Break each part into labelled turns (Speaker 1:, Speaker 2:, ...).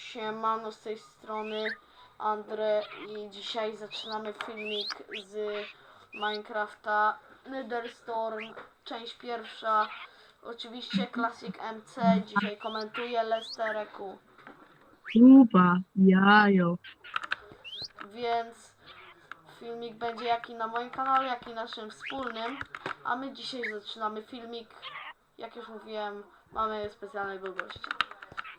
Speaker 1: Siemano z tej strony Andre i dzisiaj zaczynamy filmik z Minecrafta Netherstorm, część pierwsza. Oczywiście Classic MC, dzisiaj komentuje Lestereku,
Speaker 2: Kupa, jajo.
Speaker 1: więc filmik będzie jak i na moim kanale, jak i naszym wspólnym. A my dzisiaj zaczynamy filmik, jak już mówiłem, mamy specjalnego gościa.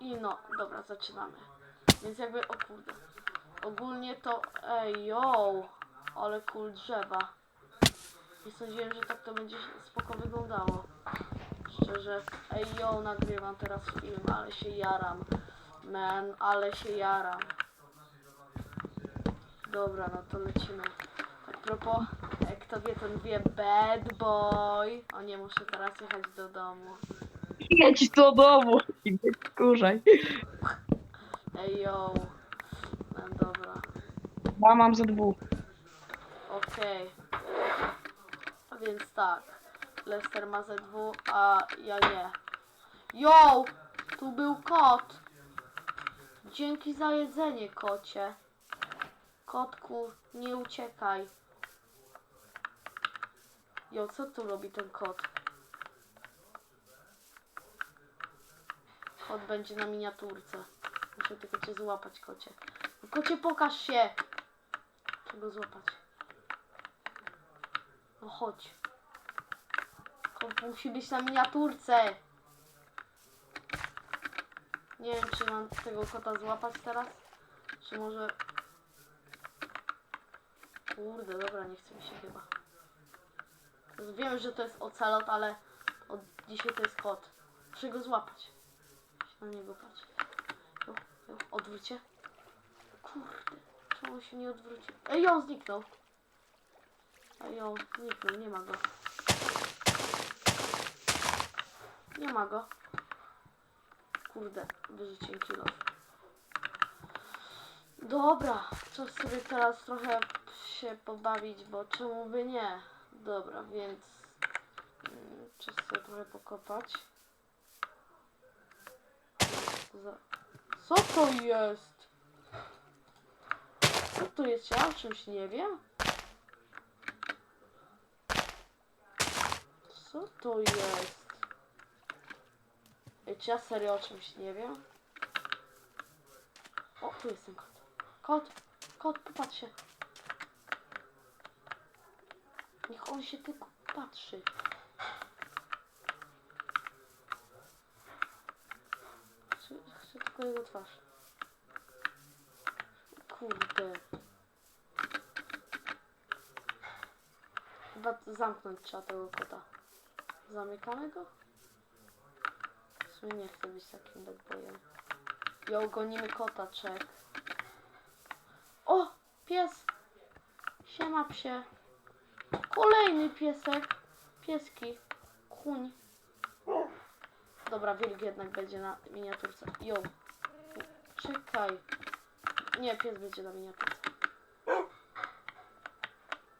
Speaker 1: I no, dobra, zaczynamy. Więc jakby, o kurde. Ogólnie to, ej, yo, ale cool drzewa. Nie sądziłem, że tak to będzie spoko wyglądało. Szczerze, ej, yo, nagrywam teraz film, ale się jaram. Man, ale się jaram. Dobra, no to lecimy. Tak propos, jak kto wie, ten wie, bad boy. O nie, muszę teraz jechać do domu.
Speaker 2: Jedź do domu i nie wkurzaj.
Speaker 1: Ej, yo. No dobra.
Speaker 2: Ja mam za dwóch.
Speaker 1: Okej. A więc tak. Lester ma ZW, a ja nie. Yo! Tu był kot! Dzięki za jedzenie, kocie. Kotku, nie uciekaj. Jo, co tu robi ten kot? Kot będzie na miniaturce. Muszę tylko cię złapać, kocie. No, kocie, pokaż się! Czego złapać? No chodź. Kot musi być na miniaturce. Nie wiem, czy mam tego kota złapać teraz. Czy może... Kurde, dobra, nie chce mi się chyba. Wiem, że to jest ocelot, ale od dzisiaj to jest kot. Muszę go złapać. Na niego patrzeć. Jo, jo, odwróć się. Kurde, czemu się nie odwrócił? Ej, on zniknął. Ej, on zniknął, nie ma go. Nie ma go. Kurde, wyrzuciłem kilo. Dobra, czas sobie teraz trochę się pobawić, bo czemu by nie? Dobra, więc mm, czas sobie trochę pokopać. Za... Co to jest? Co to jest? Ja o czymś nie wiem? Co to jest? Ej, czy ja serio o czymś nie wiem? O, tu jest ten kot. Kot, kot, popatrz się. Niech on się tylko patrzy. Chcę, chcę tylko jego twarz. Kurde. Chyba zamknąć trzeba tego kota. Zamykamy go? W sumie nie chcę być takim bad boyem. Jo, gonimy kota, czek. O! Pies! Siema psie. Kolejny piesek. Pieski. Kuń. Dobra, wilk jednak będzie na miniaturce. Jo. Czekaj. Nie, pies będzie na miniaturce.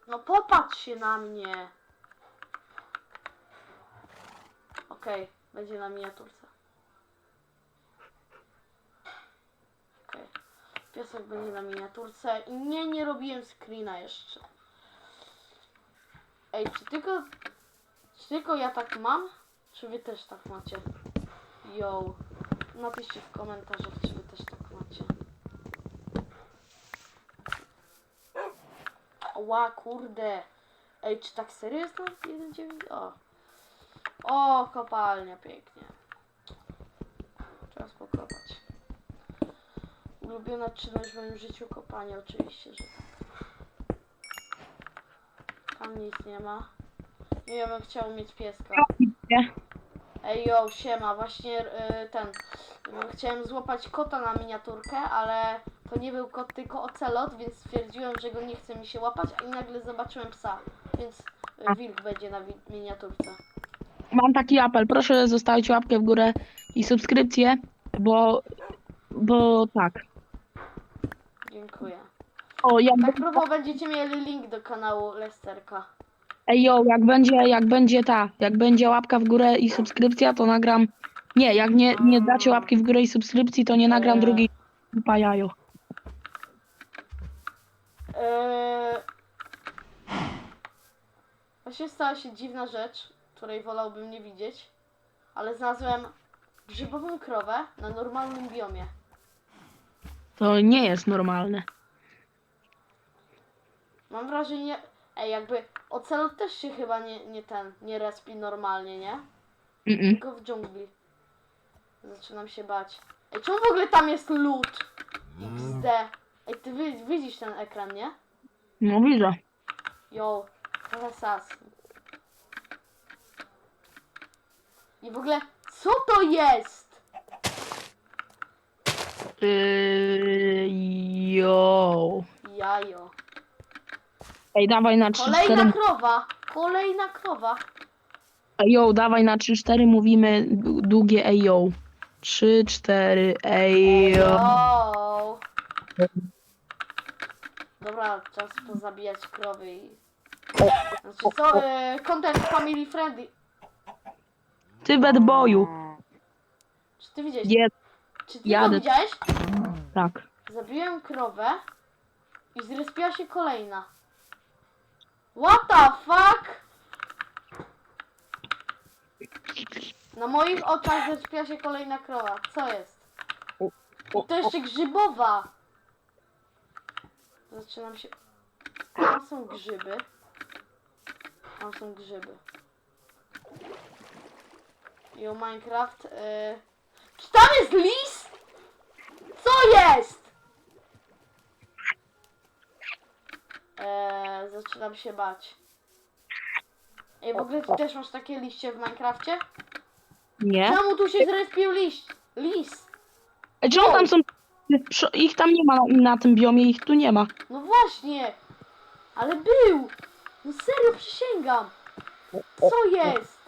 Speaker 1: No popatrz się na mnie. Okej, będzie na miniaturce. Okej. Piesek będzie na miniaturce. I nie, nie robiłem screena jeszcze. Ej, czy tylko... Czy tylko ja tak mam? Czy wy też tak macie? Yo. Napiszcie w komentarzach, czy wy też tak macie. Ła, kurde. Ej, czy tak serio jest na 1.9? O. O, kopalnia, pięknie. Czas pokopać. Ulubiona czynność w moim życiu kopanie, oczywiście, że tak. Tam nic nie ma. Nie ja bym chciał mieć pieska. Ej, yo, siema, właśnie y, ten. y, Chciałem złapać kota na miniaturkę, ale to nie był kot, tylko ocelot, więc stwierdziłem, że go nie chce mi się łapać, a i nagle zobaczyłem psa, więc y, wilk będzie na wi- miniaturce.
Speaker 2: Mam taki apel, proszę zostawić łapkę w górę i subskrypcję, bo, bo tak.
Speaker 1: Dziękuję.
Speaker 2: O, jak,
Speaker 1: Tak próbowo będziecie mieli link do kanału Lesterka.
Speaker 2: Ej, yo, jak będzie, jak będzie ta, jak będzie łapka w górę i subskrypcja, to nagram, nie, jak nie, nie dacie łapki w górę i subskrypcji, to nie nagram drugiej Dupa jajo.
Speaker 1: Eee... Właśnie stała się dziwna rzecz, której wolałbym nie widzieć, ale znalazłem grzybową krowę na normalnym biomie.
Speaker 2: To nie jest normalne.
Speaker 1: Mam wrażenie, ej, jakby ocelot też się chyba nie, nie ten, nie respi normalnie, nie?
Speaker 2: Mm-mm.
Speaker 1: Tylko w dżungli. Zaczynam się bać. Ej, czemu w ogóle tam jest lód? XD. Ej, ty wi- widzisz ten ekran, nie?
Speaker 2: No widzę.
Speaker 1: Yo, trochę sas. I w ogóle, co to jest?
Speaker 2: Yy, jo.
Speaker 1: Jajo.
Speaker 2: Ej, dawaj na 3-4.
Speaker 1: Kolejna krowa. Kolejna krowa.
Speaker 2: Jo, dawaj na 3-4 mówimy długie ej yo. 3-4 ej yo.
Speaker 1: Yo. Dobra, czas pozabijać krowy i... Znaczy co, e, content family friendly.
Speaker 2: Ty bad boyu.
Speaker 1: Czy ty widziałeś?
Speaker 2: Je,
Speaker 1: Czy ty to
Speaker 2: jadę.
Speaker 1: widziałeś?
Speaker 2: tak.
Speaker 1: Zabiłem krowę i zrespiła się kolejna. What the fuck? Na moich oczach zrespiła się kolejna krowa. Co jest? I to jeszcze grzybowa. Zaczynam się... Tam są grzyby. Tam są grzyby. Yo, Minecraft. y, Czy tam jest lis? Co jest? Eee, zaczynam się bać. Ej, w ogóle ty też masz takie liście w Minecrafcie?
Speaker 2: Nie?
Speaker 1: Czemu tu się zrespił liść? Lis.
Speaker 2: Ej, czemu tam są... Ich tam nie ma na, na tym biomie, ich tu nie ma.
Speaker 1: No właśnie. Ale był. No serio, przysięgam. Co jest?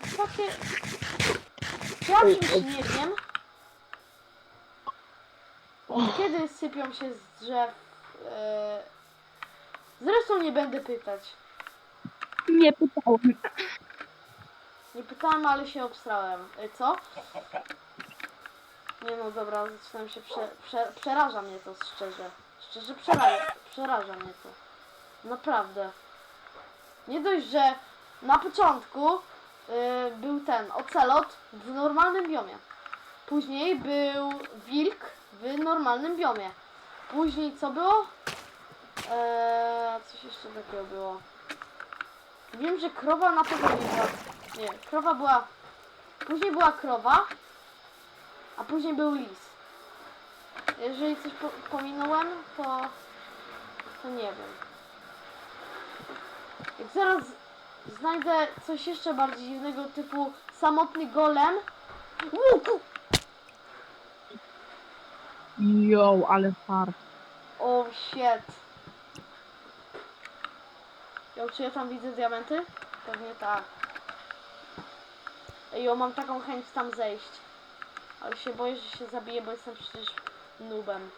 Speaker 1: To takie... Ja czymś nie wiem? Kiedy sypią się z drzew? E... Zresztą nie będę pytać.
Speaker 2: Nie pytałem.
Speaker 1: Nie pytałem, ale się obstrałem. E, Co? Nie no, dobra, zaczynam się prze, prze, przeraża mnie to szczerze. Szczerze przeraża, przeraża mnie to. Naprawdę. Nie dość, że na początku y, był ten ocelot w normalnym biomie. Później był wilk normalnym biomie. Później co było? Eee, coś jeszcze takiego było. Wiem, że krowa na pewno nie była. Nie, krowa była. Później była krowa, a później był lis. Jeżeli coś po pominąłem, to. to nie wiem. Jak zaraz znajdę coś jeszcze bardziej dziwnego, typu samotny golem. Łuku!
Speaker 2: Jo, ale far.
Speaker 1: O shit. Ja czy ja tam widzę diamenty? Pewnie tak. Ja mam taką chęć tam zejść. Ale się boję, że się zabiję, bo jestem przecież nubem.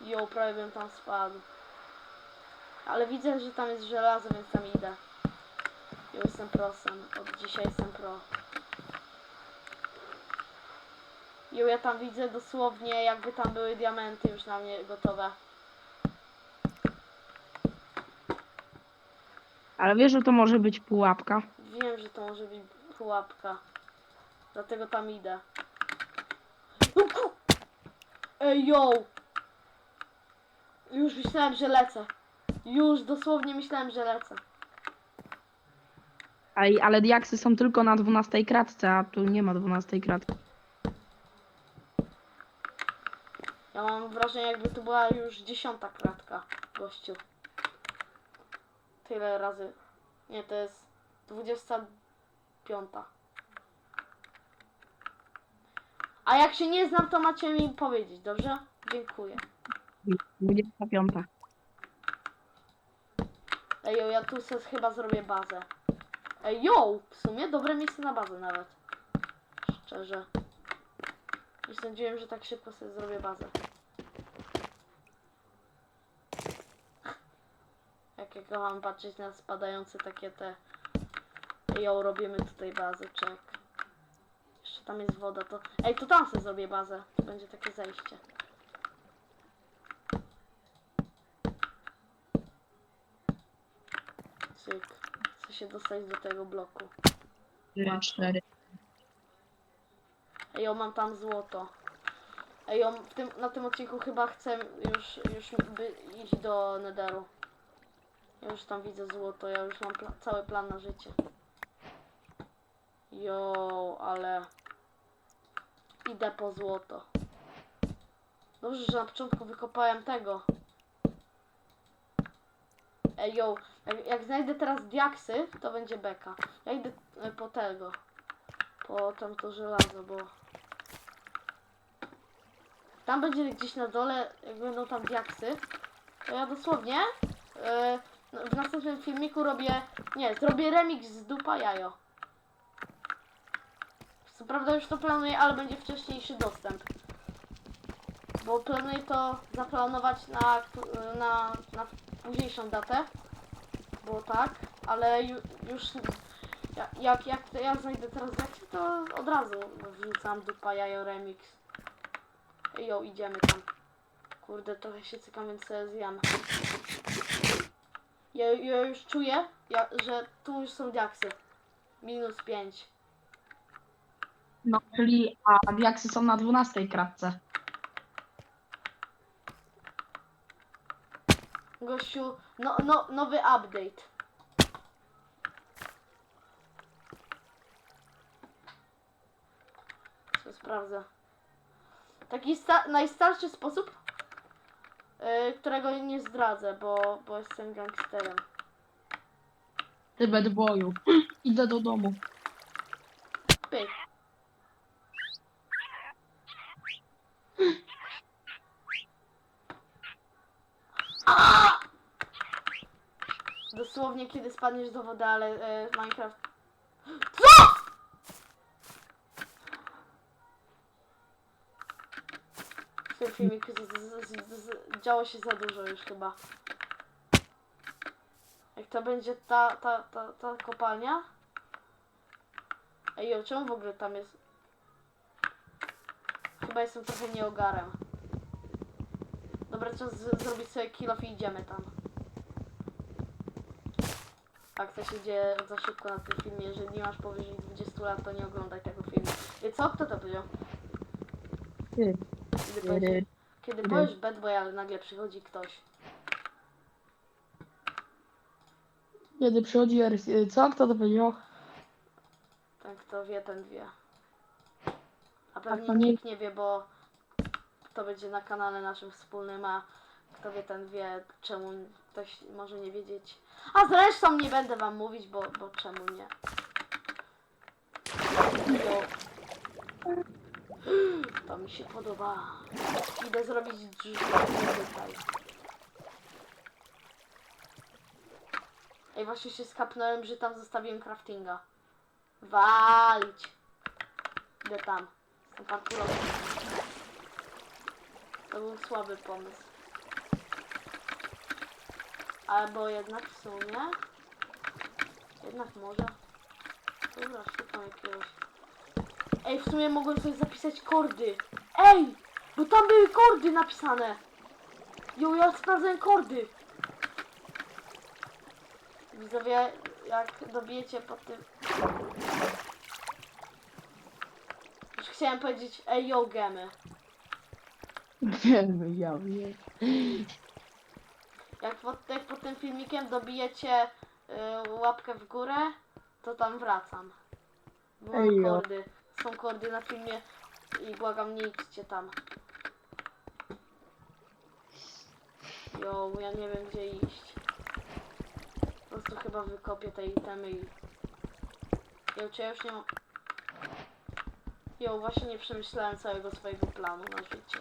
Speaker 1: Jo, prawie bym tam spadł. Ale widzę, że tam jest żelazo, więc tam idę. Jo, jestem prosem. Od dzisiaj jestem pro. Jo, ja tam widzę dosłownie, jakby tam były diamenty już na mnie gotowe.
Speaker 2: Ale wiesz, że to może być pułapka.
Speaker 1: Wiem, że to może być pułapka. Dlatego tam idę. No ku... Ej, yo! Już myślałem, że lecę. Już dosłownie myślałem, że lecę.
Speaker 2: Ej, ale diaksy są tylko na 12 kratce, a tu nie ma 12 kratki.
Speaker 1: Ja mam wrażenie, jakby to była już dziesiąta kratka, gościu. Tyle razy. Nie, to jest 25. A jak się nie znam, to macie mi powiedzieć, dobrze? Dziękuję.
Speaker 2: 25.
Speaker 1: Ej, yo, ja tu sobie chyba zrobię bazę. Ej, yo! W sumie dobre miejsce na bazę nawet. Szczerze. Nie sądziłem, że tak szybko sobie zrobię bazę. Jak ja kocham patrzeć na spadające takie te... Ej, yo, robimy tutaj bazę, czek. Jeszcze tam jest woda, to... Ej, to tam sobie zrobię bazę. To będzie takie zejście. Cyk. Chcę się dostać do tego bloku.
Speaker 2: Cztery.
Speaker 1: Ej, mam tam złoto. Ej, w tym, na tym odcinku chyba chcę już, już by iść do Netheru. Ja już tam widzę złoto, ja już mam cały plan na życie. Jo, ale idę po złoto. Dobrze, że na początku wykopałem tego. Ej, yo, jak, jak znajdę teraz diaksy, to będzie beka. Ja idę e, po tego. Po tamto żelazo, bo... Tam będzie gdzieś na dole, jak będą tam diaksy, to ja dosłownie no, w następnym filmiku robię, nie, zrobię remix z dupa jajo. Co prawda już to planuję, ale będzie wcześniejszy dostęp. Bo planuję to zaplanować na, na, na późniejszą datę. Bo tak, ale ju, już ja- jak, jak to ja znajdę teraz diaksy, to od razu wrzucam dupa jajo remix. Jo, idziemy tam. Kurde, trochę się cykam, więc sobie zjem. Ja, ja już czuję, ja, że tu już są diaksy. Minus 5.
Speaker 2: No, czyli a diaksy są na 12 kratce.
Speaker 1: Gościu, no, no, nowy update. Co sprawdzę. Taki sta- najstarszy sposób, yy, którego nie zdradzę, bo, bo jestem gangsterem.
Speaker 2: Ty bad boyu. Idę do domu.
Speaker 1: Pyk. Dosłownie kiedy spadniesz do wody, ale e, Minecraft. Co? Filmiku z, z, z, z, działo się za dużo już chyba. Jak to będzie ta, ta, ta, ta kopalnia? Ej, jo, czemu w ogóle tam jest? Chyba jestem trochę nieogarem. Dobra, czas z- zrobić sobie kill off i idziemy tam. Tak, to się dzieje za szybko na tym filmie. Jeżeli nie masz powyżej 20 lat, to nie oglądaj tego filmu. I co? Kto to powiedział?
Speaker 2: Ty.
Speaker 1: Kiedy, powiesz, kiedy
Speaker 2: Ty.
Speaker 1: powiesz bad boy, ale nagle przychodzi ktoś.
Speaker 2: Kiedy przychodzi RC... Co? Kto to powiedział?
Speaker 1: Ten kto wie, ten wie. A
Speaker 2: to
Speaker 1: pewnie
Speaker 2: nie-
Speaker 1: nikt nie wie, bo to będzie na kanale naszym wspólnym, a kto wie, ten wie, czemu ktoś może nie wiedzieć. A zresztą nie będę wam mówić, bo, bo czemu nie. Jo. To mi się podoba. Idę zrobić drzwi tutaj. Ej, właśnie się skapnąłem, że tam zostawiłem craftinga. Walić. Idę tam. Jestem. To był słaby pomysł. Albo jednak w sumie. Jednak może. Dobra, szukam jakiegoś. Ej, w sumie mogłem sobie zapisać kordy. Ej! Bo tam były kordy napisane. Jo, ja sprawdzałem kordy. Widzowie, jak dobijecie pod tym... Już chciałem powiedzieć, ej, yo, gemy.
Speaker 2: Ja wiem.
Speaker 1: Jak pod, jak pod tym filmikiem dobijecie y, łapkę w górę, to tam wracam.
Speaker 2: Ejo.
Speaker 1: kordy. Są kordy na filmie i błagam, nie idźcie tam. Jo, ja nie wiem gdzie iść. Po prostu chyba wykopię te itemy i... Jo, czy ja już nie mam... Jo, właśnie nie przemyślałem całego swojego planu na życie.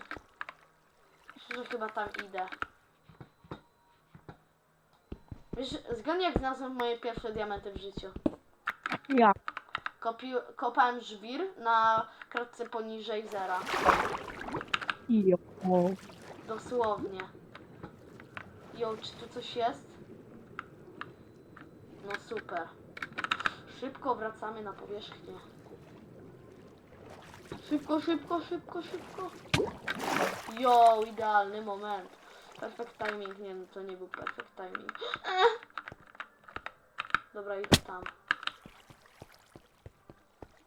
Speaker 1: Myślę, że chyba tam idę. Wiesz, zgadnij jak znalazłem moje pierwsze diamenty w życiu.
Speaker 2: Ja.
Speaker 1: Kopi kopałem żwir na kratce poniżej zera.
Speaker 2: Jo.
Speaker 1: Dosłownie. Jo, czy tu coś jest? No super. Szybko wracamy na powierzchnię. Szybko, szybko, szybko, szybko. Jo, idealny moment. Perfect timing, nie no to nie był perfect timing. Dobra, idę tam.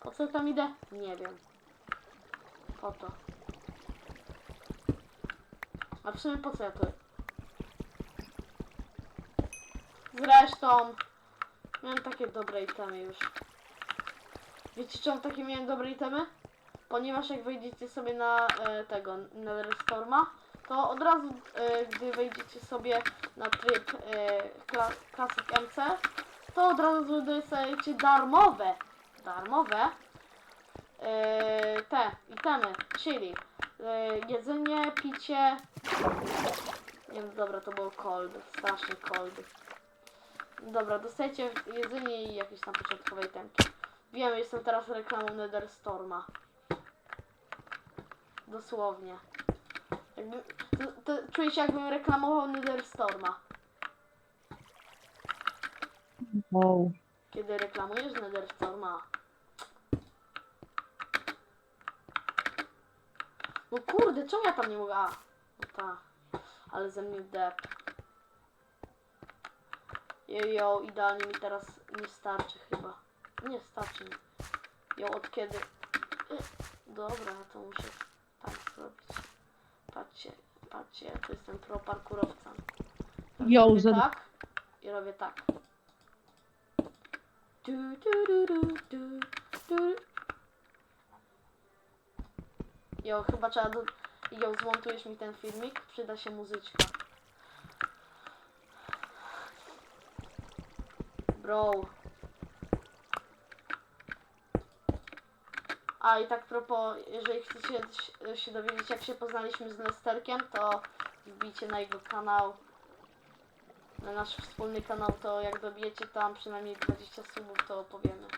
Speaker 1: Po co tam idę? Nie wiem. Po to. A w sumie po co ja to? Zresztą miałem takie dobre itemy już. Wiecie czemu takie miałem dobre itemy? Ponieważ jak wejdziecie sobie na e, tego Netherstorma, to od razu e, gdy wejdziecie sobie na tryb e, Classic MC, to od razu dostajecie darmowe, darmowe e, te itemy, czyli e, jedzenie, picie, nie wiem, dobra, to było cold, strasznie cold. Dobra, dostajecie jedzenie i jakieś tam początkowe itemki. Wiem, jestem teraz reklamą Netherstorma. Dosłownie. Jakby, to, to czuję się jakbym reklamował Netherstorma.
Speaker 2: Wow.
Speaker 1: Kiedy reklamujesz Netherstorma. No kurde, czemu ja tam nie mogę? A, no ta. Ale ze mnie dep. Jojo, idealnie mi teraz nie starczy chyba. Nie starczy mi. Jo, od kiedy? Dobra, to muszę tak zrobić. Patrzcie, patrzcie, ja tu jestem pro parkurowca.
Speaker 2: Jo,
Speaker 1: robię tak i robię tak. Du, du. Jo, chyba trzeba do... Jo, zmontujesz mi ten filmik, przyda się muzyczka. Bro. A i tak propos, jeżeli chcecie się dowiedzieć jak się poznaliśmy z Lesterkiem, to wbijcie na jego kanał. Na nasz wspólny kanał, to jak dobijecie tam przynajmniej 20 subów, to opowiemy.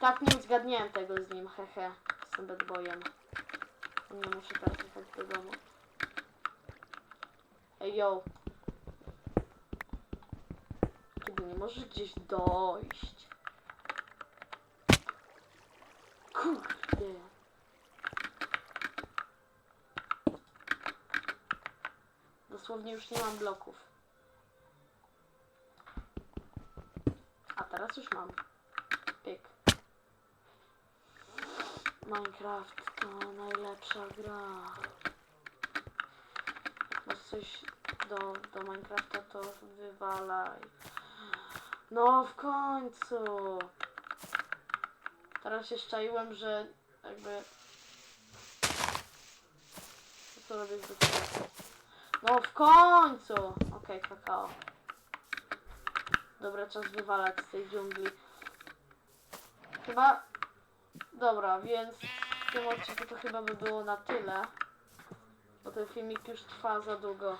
Speaker 1: Tak, nie zgadniałem tego z nim, hehe. Jestem bad boyem. Nie muszę teraz jechać do domu. Ej, yo. Kiedy nie możesz gdzieś dojść. Kurde. Dosłownie już nie mam bloków. A teraz już mam. Pyk. Minecraft to najlepsza gra. Masz coś do, do Minecrafta, to wywalaj. No w końcu. Teraz się szczaiłem, że jakby... Co robię z? No w końcu! Okej, kakao. Dobra, czas wywalać z tej dżungli. Chyba... Dobra, więc w tym odcinku to chyba by było na tyle. Bo ten filmik już trwa za długo.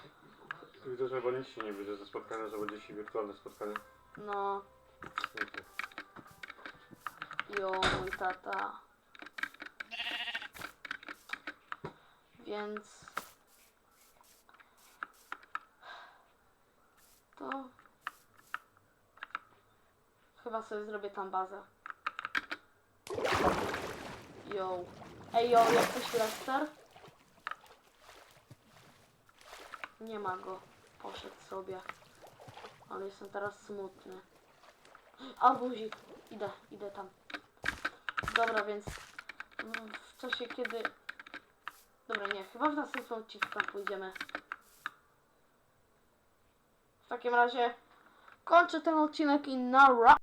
Speaker 3: Widzę, że chyba nic się nie będzie ze spotkania, że będzie się wirtualne spotkanie.
Speaker 1: No,
Speaker 3: Okej.
Speaker 1: jo, mój tata. Więc... To... Chyba sobie zrobię tam bazę. Yo. Ej, yo, jesteś Lester? Nie ma go. Poszedł sobie. Ale jestem teraz smutny. A guzik. Idę, idę tam. Dobra, więc w- w czasie kiedy... Dobra, nie, chyba w następnym odcinku tam pójdziemy. W takim razie kończę ten odcinek i na